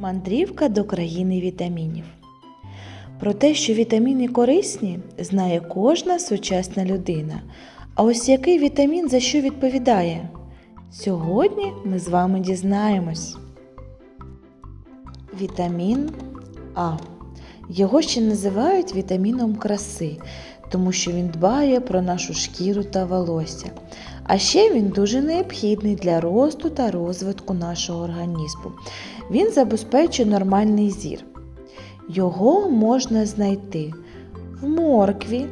Мандрівка до країни вітамінів. Про те, що вітаміни корисні, знає кожна сучасна людина. А ось який вітамін за що відповідає? Сьогодні ми з вами дізнаємось. Вітамін А. Його ще називають вітаміном краси, тому що він дбає про нашу шкіру та волосся. А ще він дуже необхідний для росту та розвитку нашого організму. Він забезпечує нормальний зір. Його можна знайти в моркві,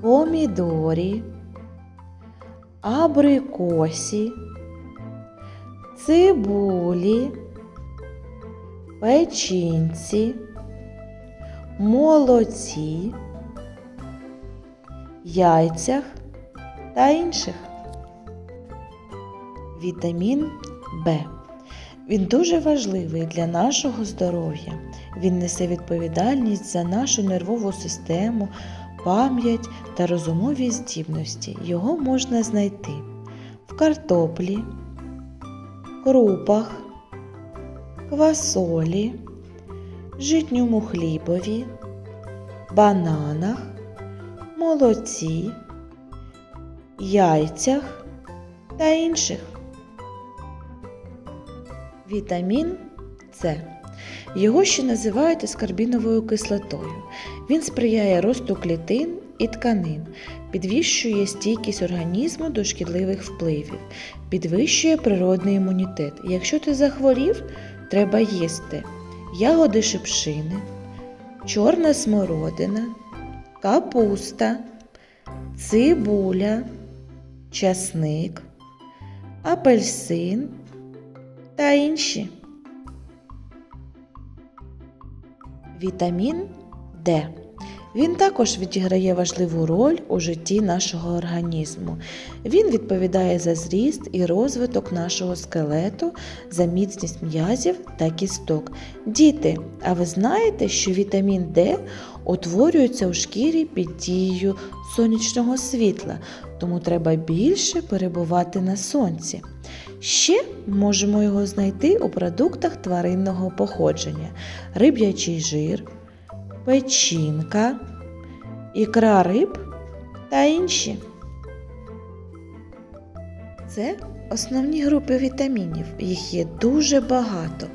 помідорі, абрикосі, цибулі, печінці, молоці, яйцях та інших. Вітамін В. Він дуже важливий для нашого здоров'я. Він несе відповідальність за нашу нервову систему, пам'ять та розумові здібності. Його можна знайти в картоплі, крупах, квасолі, житньому хлібові, бананах, молоці, яйцях та інших. Вітамін С. Його ще називають аскорбіновою кислотою. Він сприяє росту клітин і тканин, підвищує стійкість організму до шкідливих впливів, підвищує природний імунітет. Якщо ти захворів, треба їсти ягоди шипшини, чорна смородина, капуста, цибуля, часник, апельсин та інші. Вітамін Д. Він також відіграє важливу роль у житті нашого організму. Він відповідає за зріст і розвиток нашого скелету, за міцність м'язів та кісток. Діти, а ви знаєте, що вітамін Д утворюється у шкірі під дією сонячного світла, тому треба більше перебувати на сонці. Ще можемо його знайти у продуктах тваринного походження: риб'ячий жир, печінка, ікра риб та інші. Це основні групи вітамінів. Їх є дуже багато.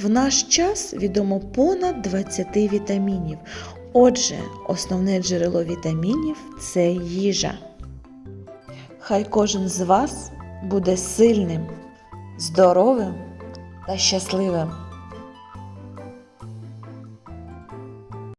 В наш час відомо понад 20 вітамінів. Отже, основне джерело вітамінів це їжа. Хай кожен з вас буде сильним, здоровим та щасливим.